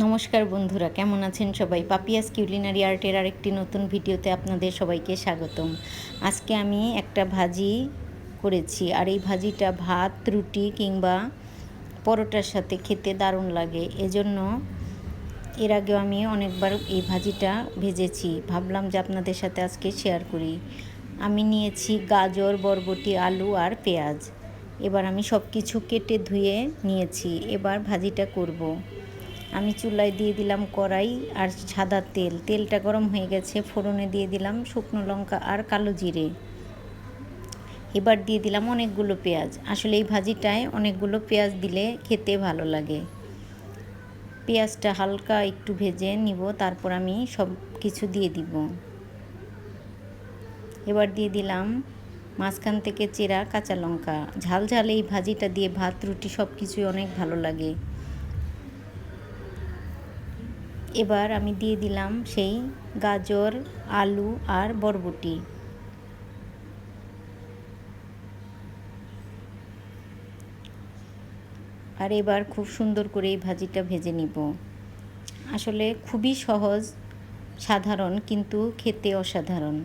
নমস্কার বন্ধুরা, কেমন আছেন সবাই? পাপিয়াস কিউলিনারি আর্টের আরেকটি নতুন ভিডিওতে আপনাদের সবাইকে স্বাগতম। আজকে আমি একটা ভাজি করেছি, আর এই ভাজিটা ভাত, রুটি কিংবা পরোটার সাথে খেতে দারুণ লাগে। এজন্য এর আগেও আমি অনেকবার এই ভাজিটা ভেজেছি। ভাবলাম যে আপনাদের সাথে আজকে শেয়ার করি। আমি নিয়েছি গাজর, বরবটি, আলু আর পেঁয়াজ। এবার আমি সব কিছু কেটে ধুয়ে নিয়েছি। এবার ভাজিটা করব। আমি চুলায় দিয়ে দিলাম কড়াই আর সাদা তেল। তেলটা গরম হয়ে গেছে, ফোড়নে দিয়ে দিলাম শুকনো লঙ্কা আর কালো জিরে। এবার দিয়ে দিলাম অনেকগুলো পেঁয়াজ। আসলে এই ভাজিটায় অনেকগুলো পেঁয়াজ দিলে খেতে ভালো লাগে। পেঁয়াজটা হালকা একটু ভেজে নিব, তারপর আমি সব কিছু দিয়ে দিব। এবার দিয়ে দিলাম মাঝখান থেকে চেরা কাঁচা লঙ্কা। ঝাল ঝাল এই ভাজিটা দিয়ে ভাত, রুটি সব কিছুই অনেক ভালো লাগে। এবার আমি দিয়ে দিলাম সেই গাজর, আলু আর বরবটি। আর এবার খুব সুন্দর করে এই ভাজিটা ভেজে নিব। আসলে খুবই সহজ, সাধারণ কিন্তু খেতে অসাধারণ।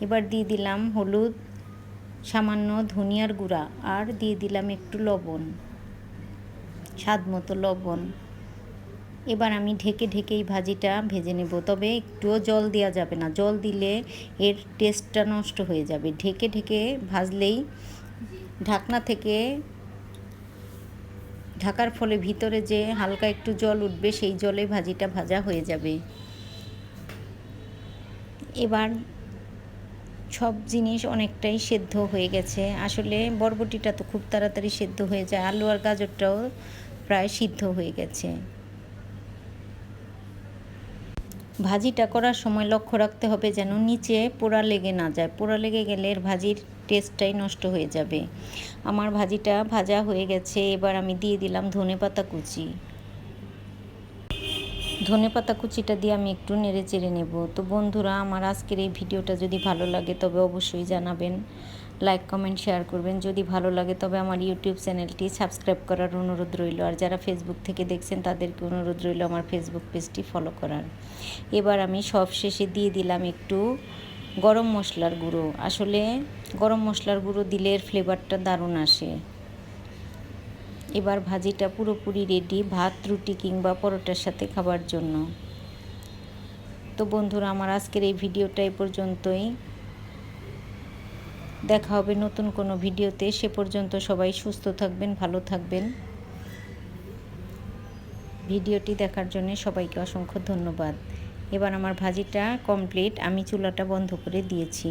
এবার দিয়ে দিলাম হলুদ, সামান্য ধনিয়ার গুঁড়া আর দিয়ে দিলাম একটু লবণ স্বাদ মতো লবণ। এবার আমি ঢেকে ঢেকেই ভাজিটা ভেজে নেব। তবে একটুও জল দেওয়া যাবে না। জল দিলে এর টেস্টটা নষ্ট হয়ে যাবে। ঢেকে ঢেকে ভাজলেই ঢাকনা থেকে ঢাকার ফলে ভিতরে যে হালকা একটু জল উঠবে, সেই জলে ভাজিটা ভাজা হয়ে যাবে। এবার সব জিনিস অনেকটাই সেদ্ধ হয়ে গেছে। আসলে বরবটিটা তো খুব তাড়াতাড়ি সেদ্ধ হয়ে যায়। আলু আর গাজরটাও প্রায় সিদ্ধ হয়ে গেছে। ভাজিটা করার সময় লক্ষ্য রাখতে হবে যেন নিচে পোড়া লেগে না যায়। পোড়া লেগে গেলে এর ভাজির টেস্টটাই নষ্ট হয়ে যাবে। আমার ভাজিটা ভাজা হয়ে গেছে, এবার আমি দিয়ে দিলাম ধনে পাতা কুচি। ধনে পাতা কুচিটা দিয়ে আমি একটু নেড়ে চেড়ে নেব। তো বন্ধুরা, আমার আজকের এই ভিডিওটা যদি ভালো লাগে তবে অবশ্যই জানাবেন। লাইক, কমেন্ট, শেয়ার করবেন। যদি ভালো লাগে, তবে আমার ইউটিউব চ্যানেলটি সাবস্ক্রাইব করার অনুরোধ রইল। আর যারা ফেসবুক থেকে দেখছেন, তাদেরকে অনুরোধ রইল আমার ফেসবুক পেজটি ফলো করার। এবার আমি সব শেষে দিয়ে দিলাম একটু গরম মশলার গুঁড়ো। আসলে গরম মশলার গুঁড়ো দিলে এর ফ্লেভারটা দারুণ আসে। এবার ভাজিটা পুরোপুরি রেডি ভাত, রুটি কিংবা পরোটার সাথে খাবার জন্য। তো বন্ধুরা, আমার আজকের এই ভিডিওটা এ পর্যন্তই। দেখা হবে নতুন কোনো ভিডিওতে। সে পর্যন্ত সবাই সুস্থ থাকবেন, ভালো থাকবেন। ভিডিওটি দেখার জন্য সবাইকে অসংখ্য ধন্যবাদ। এবার আমার ভাজিটা কমপ্লিট আমি চুলাটা বন্ধ করে দিয়েছি।